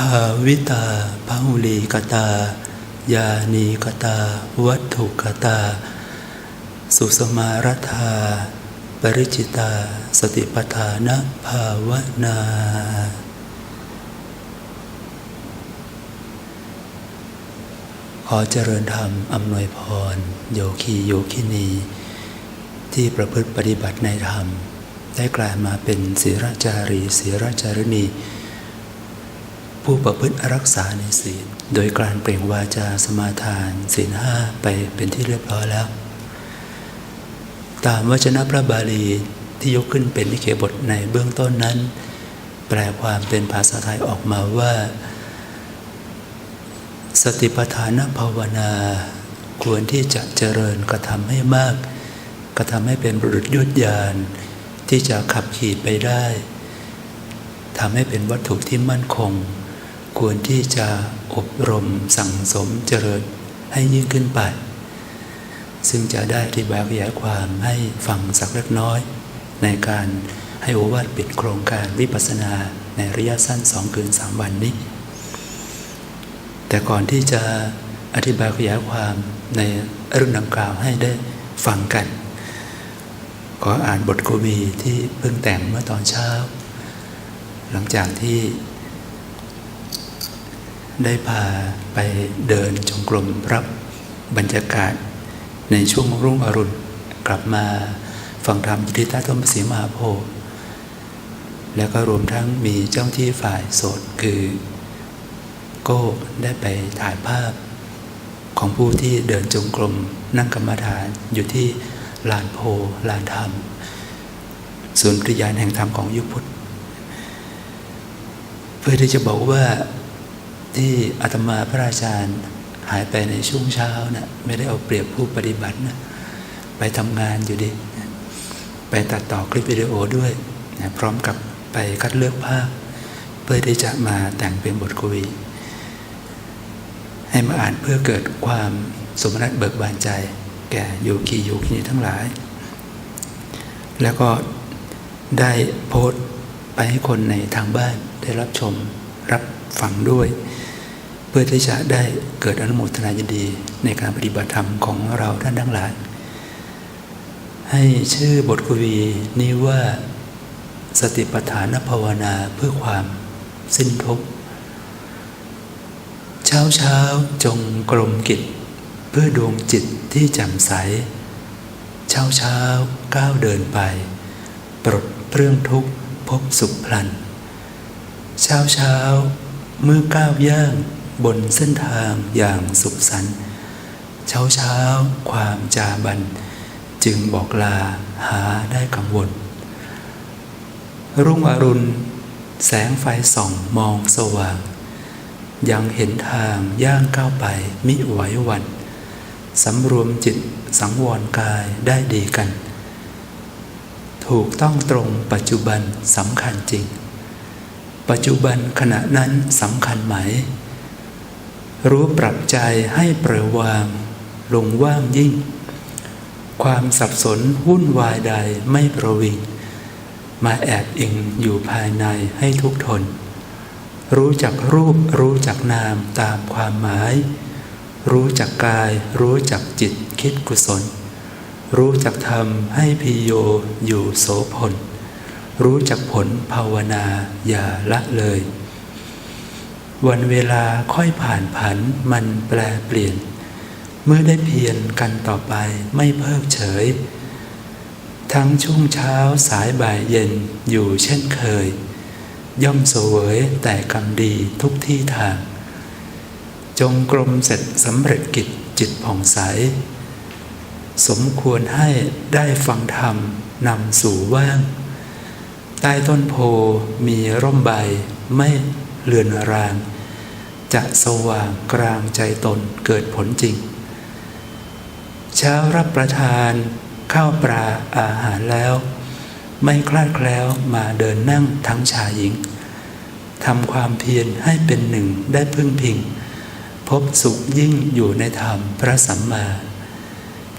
ภาวิตาภาหุลีกตา ยานีกตา วัตถุกตา สุสมารธา ปริจิตา สติปทานภาวนา ขอเจริญธรรมอำนวยพร โยคีโยคินี ที่ประพฤติปฏิบัติในธรรม ได้กลายมาเป็นศีรจารีศีรจารณี ผู้ประพฤติรักษาในศีล โดยการเปล่งวาจาสมาทานศีลห้าไปเป็นที่เรียบร้อยแล้ว ตามวจนะพระบาลีที่ยกขึ้นเป็นนิเคบทในเบื้องต้นนั้น แปลความเป็นภาษาไทยออกมาว่า สติปัฏฐานภาวนา ควรที่จะเจริญกระทำให้มาก กระทำให้เป็นบุรุษยุทธยาน ที่จะขับขี่ไปได้ทำให้เป็นวัตถุที่มั่นคง ควรที่จะอบรมสั่งสมเจริญให้ยิ่งขึ้นไป ซึ่งจะได้อธิบายขยายความให้ฟังสักเล็กน้อย ในการให้โอวาทปิดโครงการวิปัสสนาในระยะสั้นสองคืนสามวันนี้ แต่ก่อนที่จะอธิบายขยายความในเรื่องดังกล่าวให้ได้ฟังกัน ขออ่านบทกวีที่เพิ่งแต่งเมื่อตอนเช้า หลังจากที่ ได้พาไปเดินจงกรมรับบรรยากาศ ในช่วงรุ่งอรุณกลับมาฟังธรรมที่ใต้ต้นมะสีมหาโพธิ์แล้วก็รวมทั้งมีเจ้าที่ฝ่ายโสดคือโก้ได้ไปถ่ายภาพ ของผู้ที่เดินจงกรมนั่งกรรมฐานอยู่ที่ลานโพลานธรรมศูนย์ปริยานแห่งธรรมของยุพุทธ เพื่อที่จะบอกว่า ที่อาตมาพระอาจารย์หายไปในช่วงเช้านะ่ะไม่ได้เอาเปรียบผู้ปฏิบัตินะไปทำงานอยู่ดิไปตัดต่อคลิปวิดีโอด้วยนะพร้อมกับไปคัดเลือกภาพ เพื่อที่จะมาแต่งเป็นบทกวีให้มาอ่านเพื่อเกิดความสมนัตเบิกบานใจ แก่โยคีโยคีทั้งหลาย แล้วก็ได้โพสต์ไปให้คนในทางบ้านได้รับชมรับฟังด้วย พื่อที่จะได้เกิดอนุโมทนายินดีในการปฏิบัติธรรมของเราท่านทั้งหลาย ให้ชื่อบทกวีนี้ว่าสติปัฏฐานภาวนาเพื่อความสิ้นทุกข์เช้าเช้าจงกลมกิจ เพื่อดวงจิตที่แจ่มใส เช้าเช้าก้าวเดินไป ปลดเปลื้องทุกข์พบสุขพลัน เช้าเช้าเมื่อก้าวย่าง บนเส้นทางอย่างสุขสันต์เช้าเช้าความจาบัน จึงบอกลาหาได้กังวล รุ่งอรุณ แสงไฟส่องมองสว่าง ยังเห็นทางย่างก้าวไปมิไหวหวันสำรวมจิตสังวรกายได้ดีกัน ถูกต้องตรงปัจจุบันสำคัญจริง ปัจจุบันขณะนั้นสำคัญไหม รู้ปรับใจให้เปล่ยวาง ลงว่างยิ่ง ความสับสนวุ่นวายใดไม่ประวิง มาแอบอิงอยู่ภายในให้ทุกทน รู้จักรูปรู้จักนามตามความหมาย รู้จักกาย รู้จักจิตคิดกุศล รู้จักธรรมให้พิโยอยู่โสพลรู้จักผลภาวนาอย่าละเลย วันเวลาค่อยผ่านผันมันแปลเปลี่ยน เมื่อได้เพียรกันต่อไปไม่เพิกเฉย ทั้งช่วงเช้าสายบ่ายเย็นอยู่เช่นเคย ย่อมเสวยแต่กรรมดีทุกที่ทาง จงกรมเสร็จสำเร็จกิจจิตผ่องใส สมควรให้ได้ฟังธรรมนำสู่ว่าง ใต้ต้นโพมีร่มใบไม่ เลือนราง จะสว่างกลางใจตนเกิดผลจริง เช้ารับประทาน ข้าวปลาอาหารแล้ว ไม่คลาดแคล้วมาเดินนั่งทั้งชายหญิงทำความเพียรให้เป็นหนึ่งได้พึ่งพิง พบสุขยิ่งอยู่ในธรรมพระสัมมา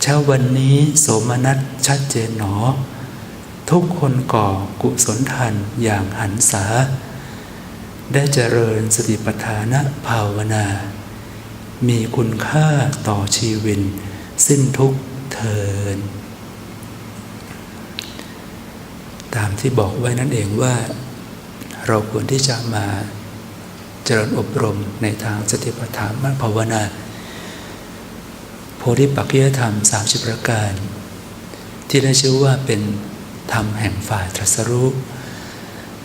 เช้าวันนี้โสมนัสชัดเจนหนอ ทุกคนก่อกุศลทานอย่างหันษา ได้เจริญสติปัฏฐานภาวนา มีคุณค่าต่อชีวิตสิ้นทุกเทิน ตามที่บอกไว้นั่นเองว่า เราควรที่จะมาเจริญอบรมในทางสติปัฏฐานภาวนา โพธิปักขิยธรรม 30 ประการ ที่ได้ชื่อว่าเป็นธรรมแห่งฝ่ายตรัสรู้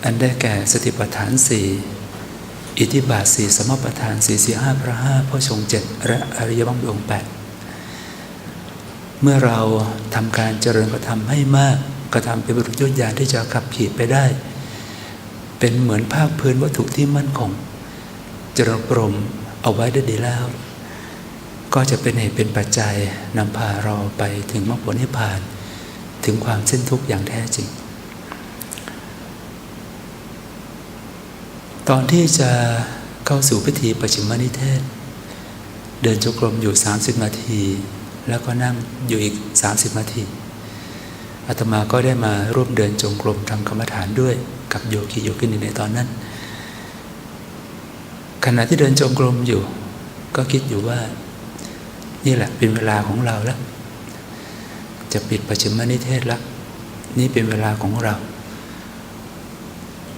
อันได้แก่สติปัฏฐานสี่ อิทธิบาทสี่สมปัฏฐานสี่สี่ห้าพระห้าพ่อชงเจ็ดและอริยบังองค์แปดเมื่อเราทำการเจริญกระทำให้มากกระทำเป็นบรรลุยญาณที่จะขับขี่ไปได้ เป็นเหมือนภาคพื้นวัตถุที่มั่นคงเจริญอบรมเอาไว้ได้ดีแล้ว ก็จะเป็นเหตุเป็นปัจจัยนำพาเราไปถึงมรรคผลนิพพาน ถึงความสิ้นทุกข์อย่างแท้จริง ตอนที่จะเข้าสู่พิธีประชิมนิเทศ เดินจงกรมอยู่ 30 นาที แล้วก็นั่งอยู่อีก 30 นาทีอาตมาก็ได้มาร่วมเดินจงกรมทำกรรมฐานด้วยกับโยคีโยกินีในตอนนั้น ขณะที่เดินจงกรมอยู่ ก็คิดอยู่ว่า นี่แหละเป็นเวลาของเราแล้ว จะปิดประชิมนิเทศแล้วนี่เป็นเวลาของเรา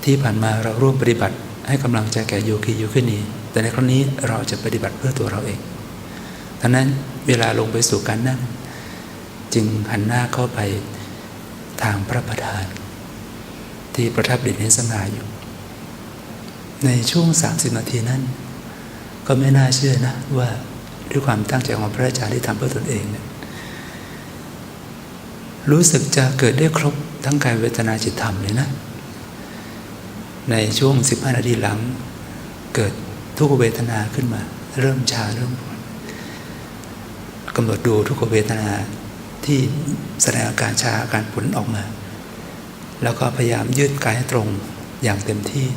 ที่ผ่านมาเราร่วมปฏิบัติ ให้กำลังใจแก่โยคีโยคินีแต่ในครั้งนี้เราจะปฏิบัติเพื่อตัวเราเองดังนั้นเวลาลงไปสู่การนั่ง จึงหันหน้าเข้าไปทางพระประธาน ที่ประทับด่นเห็นสง่าอยู่ ในช่วง 30 นาทีนั้น ก็ไม่น่าเชื่อนะว่าด้วยความตั้งใจของพระอาจารย์ที่ทำเพื่อตนเองเนี่ยรู้สึกจะเกิดได้ครบทั้งกายเวทนาจิตธรรมเลยนะ ในช่วง 15 นาทีหลัง เกิดทุกขเวทนาขึ้นมา เริ่มชาเริ่มปวดกำหนดดูทุกขเวทนาที่แสดงอาการชาอาการผลออกมา แล้วก็พยายามยืดกายให้ตรงอย่างเต็มที่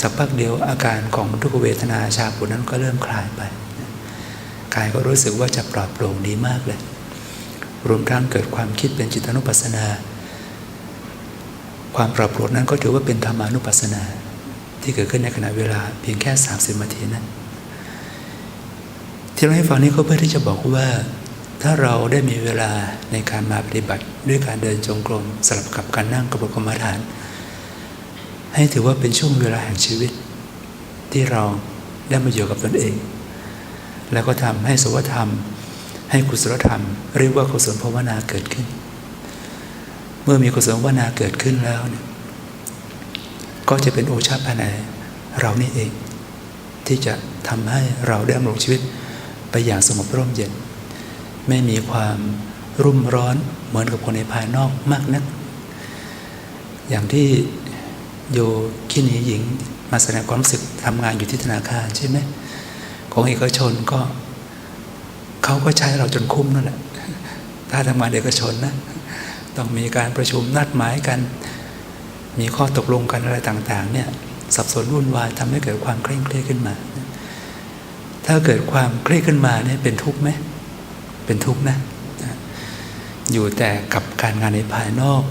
สักพักเดียวอาการของทุกขเวทนาชาผลนั้นก็เริ่มคลายไปกายก็รู้สึกว่าจะปลอดโปร่งดีมากเลย รวมทั้งเกิดความคิดเป็นจิตานุปัสสนา ความปลอดโปร่งนั้นก็ถือว่าเป็นธรรมานุปัสสนา ที่เกิดขึ้นในขณะเวลาเพียงแค่ 30นาทีนั้นที่เราให้ฟังนี้ก็เพื่อที่จะบอกว่า ถ้าเราได้มีเวลาในการมาปฏิบัติ ด้วยการเดินจงกรมสลับกับการนั่งกระบกรรมฐาน ให้ถือว่าเป็นช่วงเวลาแห่งชีวิต ที่เราได้มาอยู่กับตนเอง แล้วก็ทำให้สวธรรม ให้กุศลธรรม เรียกว่ากุศลภาวนาเกิดขึ้น มื่อมีกุศลภาวนาเกิดขึ้นแล้วเนี่ยก็จะเป็นโอชาภายในเรานี่เอง ที่จะทำให้เราได้ดำรงชีวิตไปอย่างสงบร่มเย็น ไม่มีความรุ่มร้อนเหมือนกับคนในภายนอกมากนัก อย่างที่โยคินีหญิงมาแสดงความรู้สึกทำงานอยู่ที่ธนาคารใช่ไหมของเอกชนก็เขาก็ใช้เราจนคุ้มนั่นแหละถ้าทำงานเอกชนนะ ต้องมีการประชุมนัดหมายกัน มีข้อตกลงกันอะไรต่างๆเนี่ยสับสนวุ่นวายทำให้เกิดความเคร่งเครียดขึ้นมา ถ้าเกิดความเครียดขึ้นมาเนี่ยเป็นทุกข์ไหมเป็นทุกข์นะ อยู่แต่กับการงานในภายนอก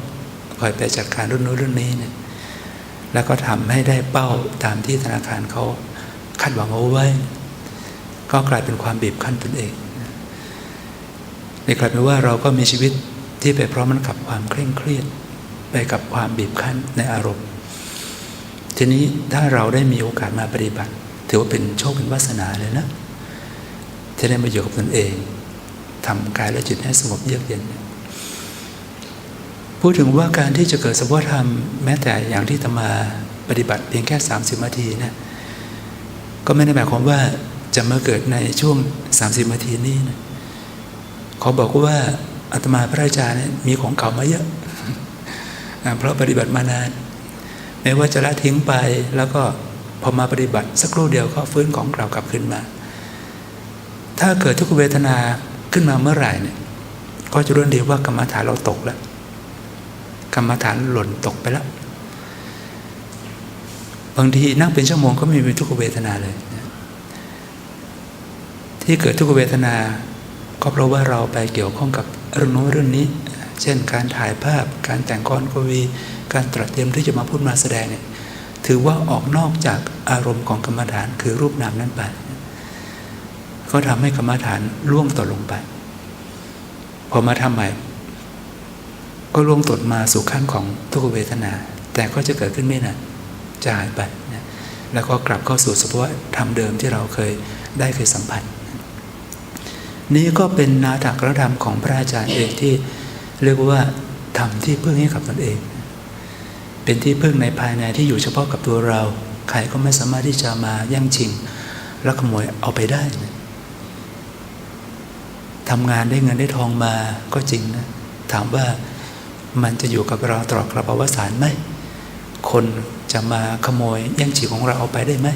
คอยไปจัดการเรื่องนู้นเรื่องนี้เนี่ยแล้วก็ทำให้ได้เป้าตามที่ธนาคารเขาคาดหวังเอาไว้ ก็กลายเป็นความบีบคั้นตนเองในกลายเป็นว่าเราก็มีชีวิต ที่ไปพร้อมมันกับความเคร่งเครียด ไปกับความบีบคั้นในอารมณ์ ทีนี้ถ้าเราได้มีโอกาสมาปฏิบัติ ถือว่าเป็นโชคเป็นวาสนาเลยนะที่ได้มาอยู่กับตนเองทำกายและจิตให้สงบเยือกเย็น พูดถึงว่าการที่จะเกิดสภาวธรรมแม้แต่อย่างที่ตมาปฏิบัติเพียงแค่ 30นาทีนะก็ไม่ได้หมายความว่าจะมาเกิดในช่วง 30นาทีนี้นะเขาบอกว่า อาตมาพระอาจารย์มีของเก่ามาเยอะ เพราะปฏิบัติมานานไม่ว่าจะละทิ้งไปแล้วก็พอมาปฏิบัติสักครู่เดียวก็ฟื้นของเก่ากลับขึ้นมา ถ้าเกิดทุกขเวทนาขึ้นมาเมื่อไหร่เนี่ยก็จะรู้ดีว่ากรรมฐานเราตกแล้วกรรมฐานหล่นตกไปแล้วบางทีนั่งเป็นชั่วโมงก็ไม่มีทุกขเวทนาเลย ที่เกิดทุกขเวทนา ก็เพราะว่าเราไปเกี่ยวข้องกับ เรื่องโน้นเรื่องนี้ เช่นการถ่ายภาพ การแต่งกรกวี การตรัสเตรียมที่จะมาพูดมาแสดงเนี่ยถือว่าออกนอกจากอารมณ์ของกรรมฐานคือรูปนามนั้นไปก็ทำให้กรรมฐานล่วงตกลงไป พอมาทำใหม่ ก็ล่วงตดมาสู่ขั้นของทุกเวทนา แต่ก็จะเกิดขึ้นไม่นานจะหายไปนะแล้วก็กลับเข้าสู่สภาวะธรรมเดิมที่เราเคยได้เคยสัมผัส นี่ก็เป็นนาถกรธรรมของพระอาจารย์เองที่เรียกว่าทำที่พึ่งให้กับตนเอง เป็นที่พึ่งในภายในที่อยู่เฉพาะกับตัวเรา ใครก็ไม่สามารถที่จะมาแย่งชิงแล้วขโมยเอาไปได้นะทำงานได้เงินได้ทองมาก็จริงนะ ถามว่ามันจะอยู่กับเราตลอดกระบวสารไหม คนจะมาขโมยแย่งชิงของเราเอาไปได้ไหม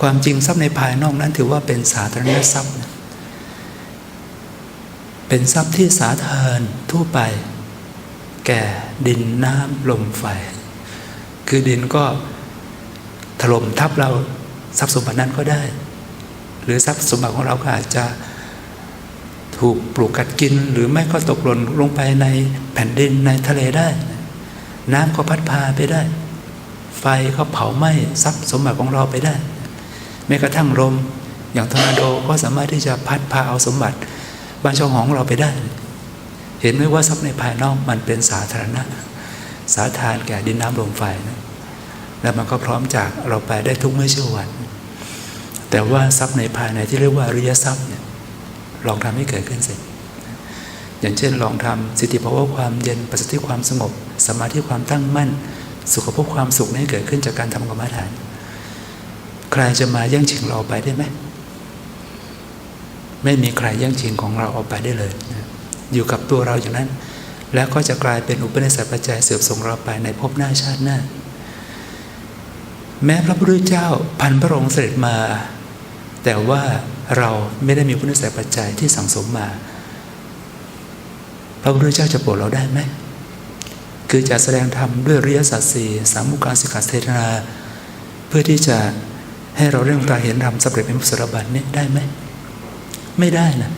ความจริงทรัพย์ในภายนอกนั้นถือว่าเป็นสาธารณทรัพย์นะ เป็นทรัพย์ที่สาธารทั่วไป แก่ดินน้ำลมไฟ คือดินก็ถล่มทับเราทรัพย์สมบัตินั้นก็ได้ หรือทรัพย์สมบัติของเราก็อาจจะถูกปลูกกัดกินหรือไม่ก็ตกหล่นลงไปในแผ่นดินในทะเลได้ น้ำก็พัดพาไปได้ ไฟก็เผาไหม้ทรัพย์สมบัติของเราไปได้แม้กระทั่งลมอย่างทอร์นาโดก็สามารถที่จะพัดพาเอาสมบัติ บ้านช่องของเราไปได้ เห็นไหมว่าทรัพย์ในภายนอกมันเป็นสาธารณะ สาธารแก่ดินน้ำลมไฟนะแล้วมันก็พร้อมจากเราไปได้ทุกเมื่อเชื่อวัน แต่ว่าทรัพย์ในภายในที่เรียกว่าอริยทรัพย์เนี่ยลองทำให้เกิดขึ้นสิอย่างเช่นลองทำสิทธิภาวะความเย็นประสิทธิความสงบสมาธิความตั้งมั่น สุขภพความสุขนี้เกิดขึ้นจากการทำกรรมฐาน ใครจะมาแย่งชิงเราไปได้ไหม ไม่มีใครแย่งชิงของเราเอาไปได้เลยนะอยู่กับตัวเราอย่างนั้น แล้วก็จะกลายเป็นอุปนิสัยปัจจัยเสืบส่งเราไปในภพหน้าชาติหน้า แม้พระพุทธเจ้าพันพระองค์เสด็จมา แต่ว่าเราไม่ได้มีอุปนิสัยปัจจัยที่สั่งสมมา พระพุทธเจ้าจะโปรดเราได้ไหมคือจะแสดงธรรมด้วยเรียสัตสีสามุการสิกขาเทนา เพื่อที่จะให้เราเรื่องตาเห็นธรรมสำเร็จเป็นมุสรบันนี่ได้ไหม ไม่ได้นะ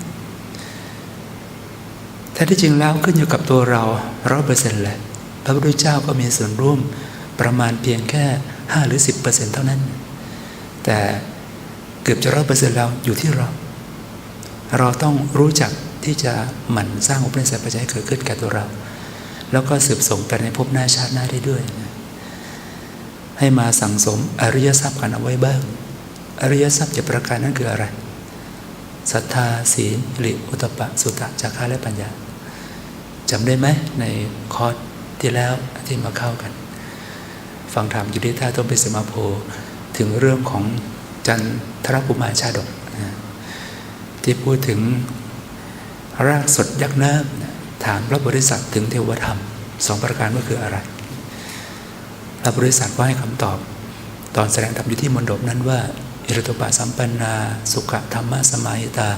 แท้ที่จริงแล้วขึ้นอยู่กับตัวเราร้อยเปอร์เซ็นต์แหละพระพุทธเจ้าก็มีส่วนร่วมประมาณเพียงแค่ห้าหรือสิบเปอร์เซ็นต์เท่านั้น แต่เกือบจะร้อยเปอร์เซ็นต์แล้วอยู่ที่เรา เราต้องรู้จักที่จะหมั่นสร้างอุปนิสัยปัจจัยให้เกิดขึ้นแก่ตัวเรา แล้วก็สืบส่งไปในภพหน้าชาติหน้าได้ด้วยนะให้มาสั่งสมอริยทรัพย์กันเอาไว้บ้าง อริยทรัพย์จะประการนั้นคืออะไร ศรัทธาศีลหรืออุตปะสุตะจาระและปัญญาจำได้ไหมในคอร์สที่แล้วที่มาเข้ากัน ฟังธรรมอยู่ที่ท่าต้นเปสมาโพถึงเรื่องของจันทรปุมารชาดก ที่พูดถึงรากสดยักษ์น้ำนะถามพระบริษัทถึงเทวธรรมสองประการว่าคืออะไรพระบริษัทก็ให้คำตอบ ตอนแสดงธรรมอยู่ที่มณฑปนั้นว่า อิรตุปะสัมปันนา สุขธรรมะสมาหิตา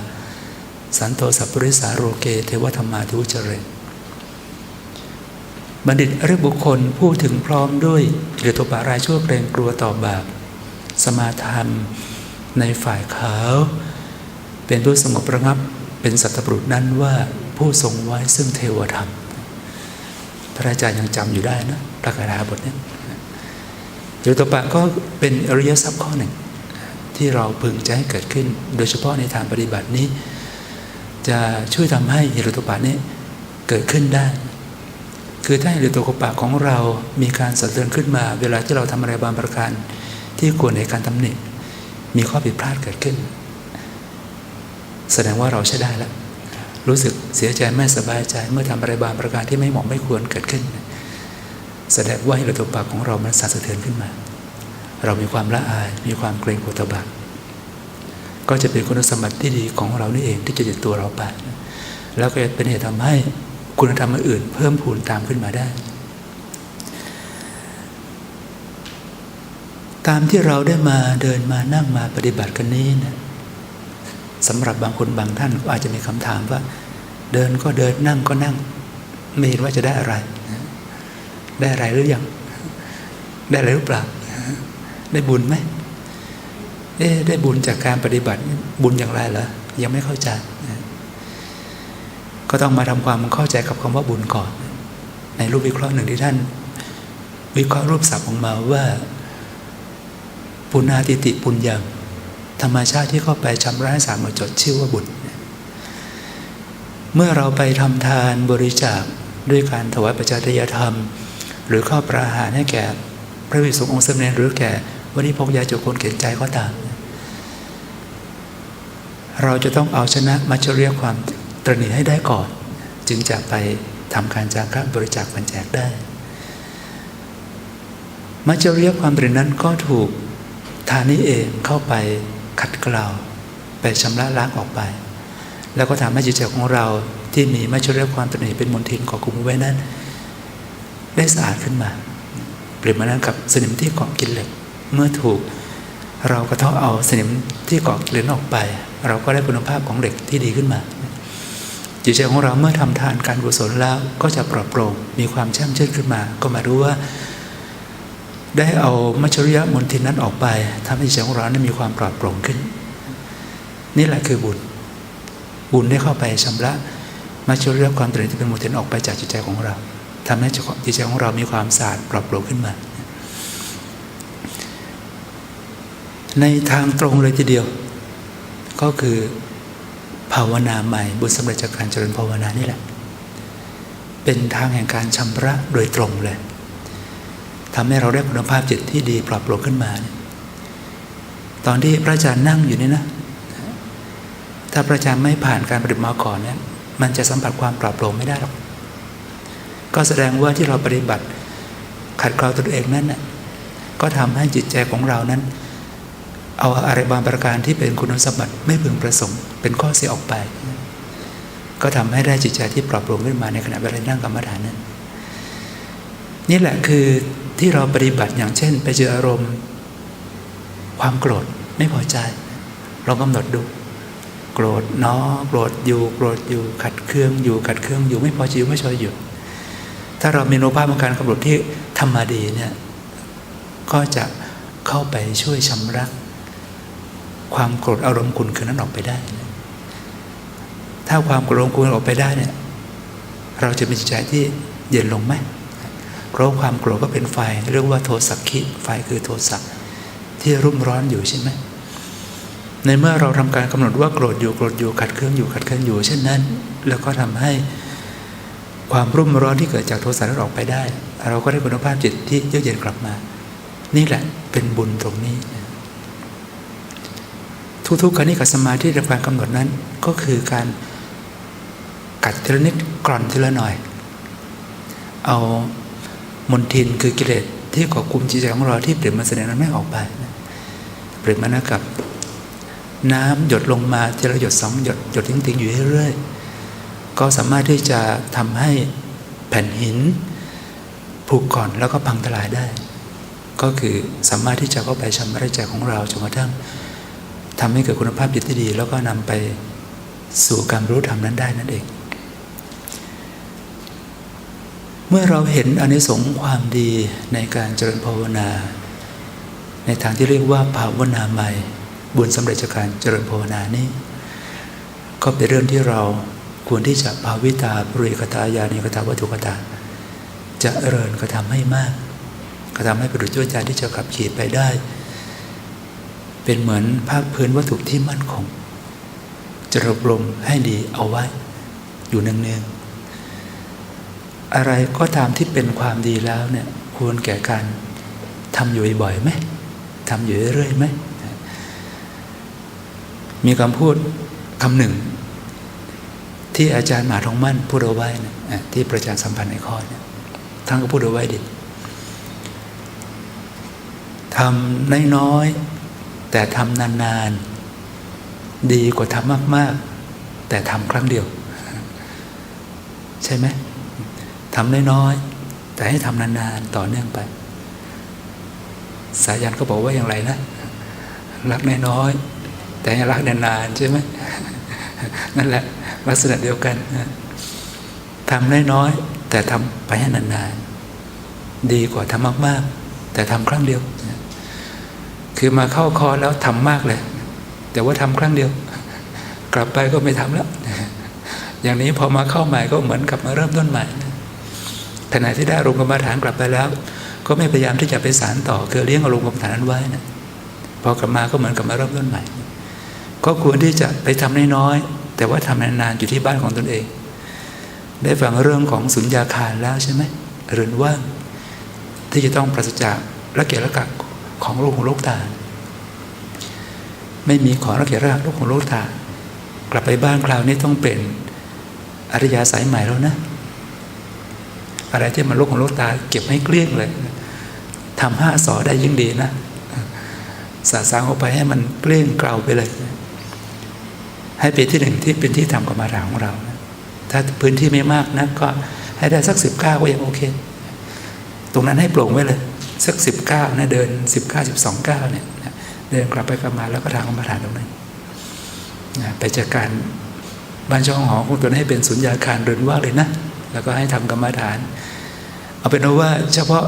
สันโตสัพปริสาโรเกเทวธรรมาทุจเรบัณฑิตอริยบุคคลพูดถึงพร้อมด้วยอิรตุปะรายชั่วเกรงกลัวต่อบาปสมาทานในฝ่ายขาว เป็นผู้สงบระงับเป็นสัตบุรุษนั้นว่าผู้ทรงไว้ซึ่งเทวธรรม พระอาจารย์ยังจำอยู่ได้นะพระคาถาบทนี้อิรตุปะก็เป็นอริยทรัพย์ข้อหนึ่ง ที่เราพึงจะให้เกิดขึ้น โดยเฉพาะในทางปฏิบัตินี้ จะช่วยทำให้ฮิรุตปะนี้เกิดขึ้นได้ คือถ้าฮิรุตปะของเรามีการสะเทือนขึ้นมา เวลาที่เราทำอะไรบางประการ ที่ควรในการตำหนิมีข้อผิดพลาดเกิดขึ้น แสดงว่าเราใช้ได้แล้วรู้สึกเสียใจไม่สบายใจเมื่อทำอะไรบางประการที่ไม่เหมาะไม่ควรเกิดขึ้น แสดงว่าฮิรุตปะของเรามันสั่นสะเทือนขึ้นมา เรามีความละอาย มีความเกรงกลัวต่อบาปก็จะเป็นคุณสมบัติที่ดีของเรานี่เองที่จะติดตัวเราไปแล้วก็เป็นเหตุทำให้คุณธรรมอื่น เพิ่มพูนตามขึ้นมาได้ ตามที่เราได้มาเดินมานั่งมาปฏิบัติกันนี้นะสำหรับบางคนบางท่านก็อาจจะมีคำถามว่า เดินก็เดินนั่งก็นั่ง ไม่เห็นว่าจะได้อะไร ได้อะไรหรือยัง ได้อะไรหรือเปล่า ได้บุญไหมเอ๊ได้บุญจากการปฏิบัติบุญอย่างไรเหรอยังไม่เข้าใจก็ต้องมาทำความเข้าใจกับคำว่าบุญก่อน ในรูปวิเคราะห์หนึ่งที่ท่าน วิเคราะห์รูปศัพท์ออกมาว่า ปุณาติติปุญญังธรรมชาติที่เข้าไปชำระให้สามหมดจดชื่อว่าบุญเมื่อเราไปทำทานบริจาคด้วยการถวายปัจจัยธรรม หรือข้าวประหารให้แก่พระวิสุงฆ์องค์สมเด็จหรือแก่ วันิพกยาจุคนเขียนใจก็ตาม เราจะต้องเอาชนะมัจฉริยความตรณีให้ได้ก่อน จึงจะไปทำการจาคะบริจาคปัญแจกได้ มัจฉริยความตรณีนั้นก็ถูกทานนี้เองเข้าไปขัดเกลาไปชำระล้างออกไป แล้วก็ทำให้จิตใจของเราที่มีมัจฉริยความตรณีเป็นมลทินก่อกุมไว้นั้น ได้สะอาดขึ้นมา เปรียบเหมือนกับสนิมที่เกาะกินเหล็ก เมื่อถูกเรากระเทาะเอาสนิมที่เกาะเหล็กออกไป เราก็ได้คุณภาพของเหล็กที่ดีขึ้นมา จิตใจของเราเมื่อทำทานการกุศลแล้วก็จะปลอดโปร่งมีความแช่มชื่นขึ้นมา ก็มารู้ว่า ได้เอามัจฉริยะมนทินนั้นออกไปทำให้จิตใจของเรานั้มีความปลอดโปร่งขึ้น นี่แหละคือบุญ บุญได้เข้าไปชำระมัจฉริยะความตรีที่เป็นมนทินออกไปจากจิตใจของเราทำให้จิตใจของเรามีความสะอาดปลอดโปร่งขึ้นมา ในทางตรงเลยทีเดียว ก็คือภาวนาใหม่บุญสำเร็จจากการเจริญภาวนานี่แหละ เป็นทางแห่งการชำระโดยตรงเลยทำให้เราได้คุณภาพจิตที่ดีปลอดโปร่งขึ้นมา ตอนที่พระอาจารย์นั่งอยู่นี่นะ ถ้าพระอาจารย์ไม่ผ่านการปฏิบัติมาก่อนเนี่ยมันจะสัมผัสความปลอดโปร่งไม่ได้หรอก ก็แสดงว่าที่เราปฏิบัติขัดเกลาตนเองนั้นน่ะก็ทำให้จิตใจของเรานั้น เอาอะไรบางประการที่เป็นคุณสมบัติไม่พึงประสงค์ เป็นข้อเสียออกไป ก็ทำให้ได้จิตใจที่ปลอดโปร่งขึ้นมาในขณะเวลานั่งกรรมฐานนั้น นี่แหละคือที่เราปฏิบัติอย่างเช่น ไปเจออารมณ์ ความโกรธไม่พอใจ เรากำหนดดูโกรธเนาะโกรธอยู่โกรธอยู่ขัดเครื่องอยู่ขัดเครื่องอยู่ไม่พอใจอยู่ไม่ชอบอยู่ ถ้าเรามีโนภาพของการกำหนดที่ธรรมดีเนี่ยก็จะเข้าไปช่วยชำระ ความโกรธอารมณ์คุณคือนั้นออกไปได้ ถ้าความโกรธอารมณ์คุณออกไปได้เนี่ยเราจะมีจิตใจที่เย็นลงไหมเพราะความโกรธก็เป็นไฟเรียกว่าโทสักขิไฟคือโทสะที่รุ่มร้อนอยู่ใช่ไหมในเมื่อเราทำการกำหนดว่าโกรธอยู่โกรธอยู่ขัดเครื่องอยู่ขัดเครื่องอยู่เช่นนั้น แล้วก็ทำให้ความรุ่มร้อนที่เกิดจากโทสะนั้นออกไปได้ เราก็ได้คุณภาพจิตที่เยือกเย็นกลับมา นี่แหละเป็นบุญตรงนี้ ทุกๆครั้งนี้กับสมาธิในการกำหนดนั้น ก็คือการกัดทีละนิดกร่อนทีละหน่อย เอามนทินคือกิเลสที่ก่อกลุ่มจิตใจของเราที่เปลี่ยนมาแสดงนั้นไม่ออกไปเปลี่ยนมานะกับ น้ำหยดลงมาทีละหยดสองหยดหยดทิ้งๆอยู่เรื่อยๆก็สามารถที่จะทำให้แผ่นหินผุก่อนแล้วก็พังทลายได้ ก็คือสามารถที่จะเข้าไปชำระใจของเราจนกระทั่ง ทำให้เกิดคุณภาพจิตที่ดี แล้วก็นำไปสู่การรู้ธรรมนั้นได้นั่นเอง เมื่อเราเห็นอนิสงส์ความดีในการเจริญภาวนา ในทางที่เรียกว่าภาวนาใหม่บุญสำเร็จจากการเจริญภาวนานี้ ก็เป็นเรื่องที่เราควรที่จะภาวิตาปริกตายานิกตาวัตถุกตาจะเริญกระทำให้มาก กระทำให้ประดุจใจที่จะขับขี่ไปได้ เป็นเหมือนภาคพื้นวัตถุที่มั่นคงจะรบรมให้ดีเอาไว้ อยู่เนืองๆอะไรก็ตามที่เป็นความดีแล้วเนี่ยควรแก่การทำอยู่บ่อยไหมทำอยู่เรื่อยๆไหมมีคำพูดคำหนึ่ง ที่อาจารย์หมาทองมั่นพูดเอาไว้นะที่ประชาสัมพันธ์ในข้อเนี่ยท่านก็พูดเอาไว้ดิทำน้อย แต่ทำนานๆ ดีกว่าทำมากๆ แต่ทำครั้งเดียว ใช่ไหมทำน้อยๆ แต่ให้ทำนานๆ ต่อเนื่องไป สายันก็บอกว่าอย่างไรนะ รักน้อยๆ แต่ให้รักนานๆ ใช่ไหมนั่นแหละ ลักษณะเดียวกันทำน้อยๆ แต่ทำไปให้นานๆ ดีกว่าทำมากๆ แต่ทำครั้งเดียว คือมาเข้าคอแล้วทำมากเลย แต่ว่าทำครั้งเดียว กลับไปก็ไม่ทำแล้ว อย่างนี้พอมาเข้าใหม่ก็เหมือนกับมาเริ่มต้นใหม่ขณะที่ได้อารมณ์กรรมฐานกลับไปแล้ว ก็ไม่พยายามที่จะไปสารต่อ คือเลี้ยงอารมณ์กรรมฐานนั้นไว้นะพอกลับมาก็เหมือนกับมาเริ่มต้นใหม่ ก็ควรที่จะไปทำน้อยๆแต่ว่าทำนานๆอยู่ที่บ้านของตนเอง ได้ฟังเรื่องของสุญญาคารแล้วใช่ไหมเรือนว่างที่จะต้องปราศจากระเกะระกะ ของโลกของโลกตา ไม่มีของระเกะระกะโลกของโลกตา กลับไปบ้านคราวนี้ต้องเป็นอริยาสายใหม่แล้วนะ อะไรที่มันโลกของโลกตา เก็บให้เกลี้ยงเลยทำห้าสอได้ยิ่งดีนะสาสางออกไปให้มันเกลี้ยงเกลาไปเลย ให้เป็นที่หนึ่งที่เป็นที่ทำกรรมาฐานของเรา ถ้าพื้นที่ไม่มากนะก็ให้ได้สักสิบเก้าก็ยังโอเค ตรงนั้นให้โปร่งไว้เลย สักสิบเก้านะเดินสิบเก้าสิบสองเก้าเนี่ยนะเดินกลับไปกลับมาแล้วก็ทางกรรมฐานตรงนั้นนะไปจัดการบ้านช่องหอของตนให้เป็นสุญญาคารเรือนว่างเลยนะ แล้วก็ให้ทำกรรมฐาน เอาเป็นว่าเฉพาะ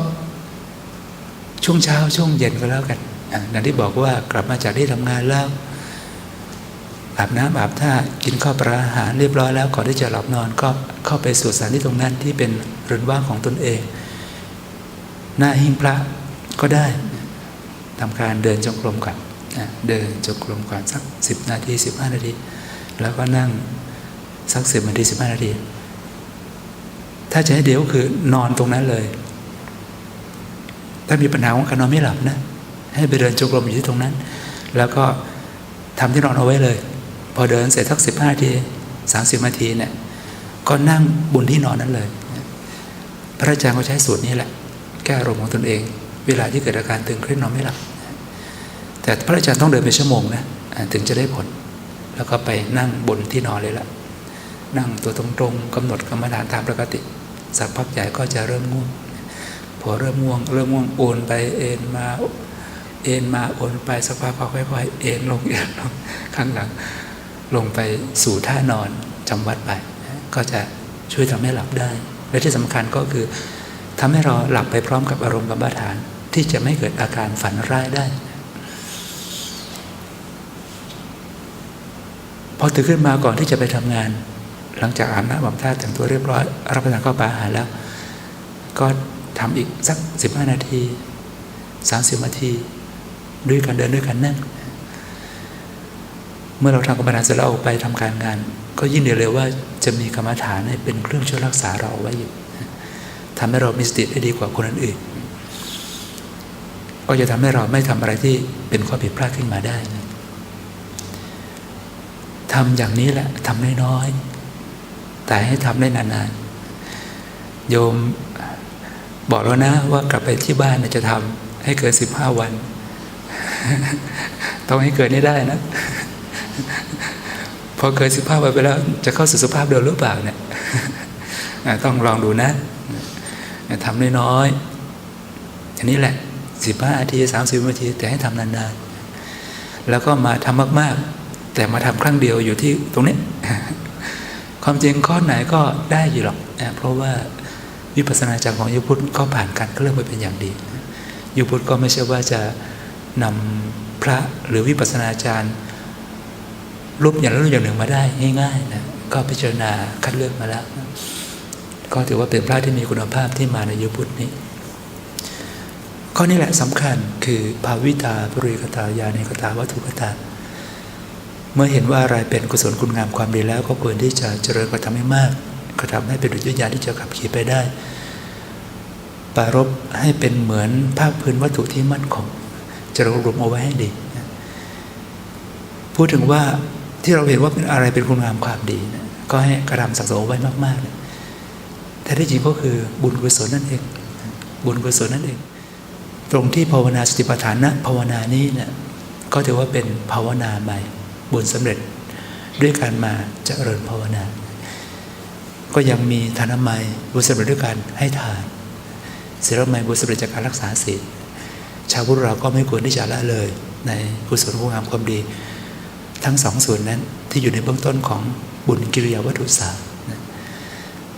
ช่วงเช้าช่วงเย็นก็แล้วกันอย่างที่บอกว่ากลับมาจากที่ทำงานแล้วอาบน้ำอาบท่ากินข้าวปลาอาหารเรียบร้อยแล้วก่อนที่จะหลับนอนก็เข้าไปสู่สถานที่ตรงนั้นที่เป็นเรือนว่างของตนเอง หน้าหิ้งพระก็ได้ทำการเดินจงกรมก่อนเดินจงกรมก่อนสักสิบนาทีสิบห้านาที แล้วก็นั่งสักสิบนาทีสิบห้านาที ถ้าจะให้เดียวคือนอนตรงนั้นเลย ถ้ามีปัญหาของการนอนไม่หลับนะ ให้ไปเดินจงกรมอยู่ที่ตรงนั้น แล้วก็ทำที่นอนเอาไว้เลย พอเดินเสร็จสักสิบห้านาทีสามสิบนาทีเนี่ยก็นั่งบนที่นอนนั้นเลย พระอาจารย์ก็ใช้สูตรนี้แหละ ก้อารมณ์ของตนเอง เวลาที่เกิดอาการตึงเครียดนอนไม่หลับแต่พระอาจารย์ต้องเดินเป็นชั่วโมงนะถึงจะได้ผล แล้วก็ไปนั่งบนที่นอนเลยละนั่งตัวตรงๆกำหนดกรรมฐานตามปกติสักพักใหญ่ก็จะเริ่มง่วงพอเริ่มง่วง เริ่มง่วงโอนไปเอ็นมาเอ็นมาโอนไปสักพักค่อยๆเอ็นลงเอ็นลงข้างหลัง ลงไปสู่ท่านอนจำวัดไป ก็จะช่วยทำให้หลับได้ และที่สำคัญก็คือ ทำให้เราหลับไปพร้อมกับอารมณ์กรรมฐาน ที่จะไม่เกิดอาการฝันร้ายได้ พอตื่นขึ้นมาก่อนที่จะไปทำงาน หลังจากอาบน้ำอาบท่าแต่งตัวเรียบร้อย รับประทานข้าวปลาอาหารแล้ว ก็ทำอีกสักสิบห้านาทีสามสิบนาที ด้วยกันเดินด้วยกันนั่ง เมื่อเราทำกรรมฐานเสร็จแล้วออกไปทำการงาน ก็ยิ่งเดียวเลยว่าจะมีกรรมฐานเป็นเครื่องช่วยรักษาเราไว้อยู่ ทำให้เรามีสติได้ดีกว่าคนอื่นก็จะทำให้เราไม่ทำอะไรที่เป็นข้อผิดพลาดขึ้นมาได้นะทำอย่างนี้แหละทำน้อยๆแต่ให้ทำได้นานๆโยมบอกแล้วนะว่ากลับไปที่บ้านจะทำให้เกินสิบห้าวัน ต้องให้เกินนี้ได้นะ พอเกินสิบห้าวันไปแล้ว จะเข้าสู่สภาพเดิมหรือเปล่าเนี่ยต้องลองดูนะ ทำน้อยๆอันนี้แหละสิบห้านาทีสามสิบนาที แต่ให้ทำนานๆ แล้วก็มาทำมากๆ แต่มาทำครั้งเดียวอยู่ที่ตรงนี้ ความจริงข้อไหนก็ได้อยู่หรอกเพราะว่าวิปัสสนาจารย์ของยุพุทธก็ผ่านการเคลื่อนไปเป็นอย่างดียุพุทธก็ไม่ใช่ว่าจะนำพระหรือวิปัสสนาจารย์รูปอย่างรูปอย่างหนึ่งมาได้ง่ายๆนะก็พิจารณาคัดเลือกมาแล้ว ก็ถือว่าเป็นพระที่มีคุณภาพที่มาในยุพุทธนี้ ข้อนี้แหละสำคัญคือภาวิตาปริกตายานิกตาวัตถุกตา เมื่อเห็นว่าอะไรเป็นกุศลคุณงามความดีแล้ว ก็ควรที่จะเจริญกระทำให้มากกระทำให้เป็นดุจวิญญาที่จะขับขี่ไปได้ ปารบให้เป็นเหมือนภาคพื้นวัตถุที่มั่นคงจะรวบรวมเอาไว้ให้ดี พูดถึงว่าที่เราเห็นว่าเป็นอะไรเป็นคุณงามความดีนะก็ให้กระทำสักสมไว้มากๆแต่ ที่จริงก็คือบุญกุศลนั่นเอง บุญกุศลนั่นเอง ตรงที่ภาวนาสติปัฏฐานนะภาวนานี้เนะี่ยก็ถือว่าเป็นภาวนาใหม่ บุญสำเร็จด้วยการมาเจริญภาวนา ก็ยังมีทานามัยบุญสำเร็จด้วยการให้ทานศีลไมบุญสำเร็จจากการรักษาศีลชาวพุทธเราก็ไม่ควรที่จะละเลย ในกุศลคุณงามความดี ทั้งสองส่วนนั้นที่อยู่ในเบื้องต้นของบุญกิริยาวัตถุสาม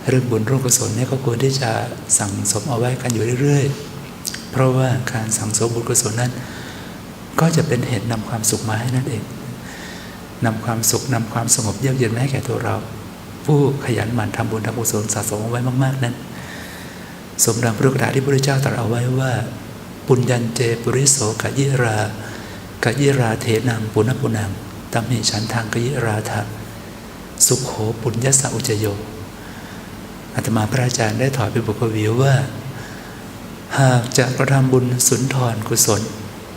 เรื่องบุญเรื่องกุศลเนี่ยก็ควรที่จะสั่งสมเอาไว้กันอยู่เรื่อยๆ เพราะว่าการสั่งสมบุญกุศลนั้น ก็จะเป็นเหตุนำความสุขมาให้นั่นเองนำความสุขนำความสงบเยือกเย็นมาให้แก่ตัวเรา ผู้ขยันหมั่นทำบุญทำกุศลสะสมเอาไว้มากๆนั้น สมดังพระกระดาที่พระพุทธเจ้าตรัสเอาไว้ว่า ปุญญัญเจปุริโสกยิรากยิราเทนังปุณปุนังตัมหิฉันทางกยิราทะสุขโขปุญญสสะอุจโย อาตมาพระอาจารย์ได้ถอยไปบุควิวว่า หากจะกระทำบุญสุนทรกุศล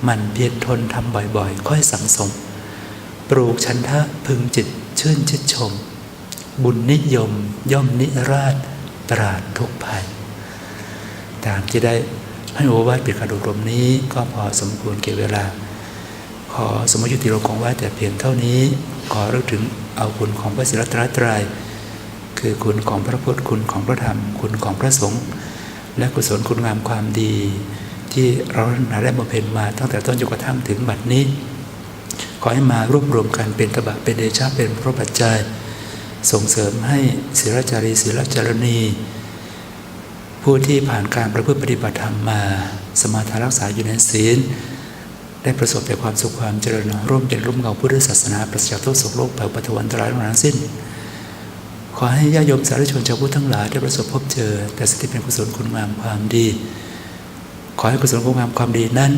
มันเพียรทนทำบ่อยๆ ค่อยสังสม ปลูกชันทะพึงจิตชื่นชิดชม บุญนิยมย่อมนิราชปราดทุกภัย ตามที่ได้ให้โอวาทปิดการอบรมนี้ก็พอสมควรเก็บเวลา ขอสมยุติลงของไว้แต่เพียงเท่านี้ ขอรึกถึงเอาคุณของพระศิรัตนตรยัย คือคุณของพระพุทธคุณของพระธรรม คุณของพระสงฆ์และกุศลคุณงามความดี ที่เราได้บำเพ็ญมาตั้งแต่ต้นจนกระทั่งถึงบัดนี้ ขอให้มารวบรวมกันเป็นตบะเป็นเดชะเป็นพระปัจจัย ส่งเสริมให้ศิรจารีศิรจารณี ผู้ที่ผ่านการประพฤติปฏิบัติธรรมมา สมาทานรักษาอยู่ในศีลได้ประสบแต่ความสุขความเจริญร่วมเป็นร่วมเงาพุทธศาสนาประจากทุกโศกโลกเผ่าปฐวันตรายทั้งสิ้น ขอให้ญาติโยมสาธุชนชาวพุทธทั้งหลายได้ประสบพบเจอ แต่สิ่งที่เป็นกุศลคุณงามความดี ขอให้กุศลคุณงามความดีนั้น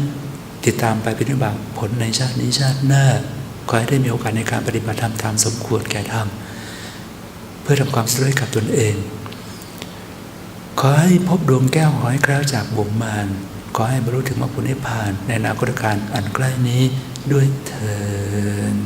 ติดตามไปเป็นบากผลในชาตินี้ชาติหน้า ขอให้ได้มีโอกาสในการปฏิบัติธรรมตามสมควรแก่ธรรมเพื่อทำความสำเร็จกับตนเอง ขอให้พบดวงแก้วหอยแคล้วจากบ่วงมารขอให้บรรลุถึงมรรคผลนิพพานในนาคตการอันใกล้นี้ด้วยเถิด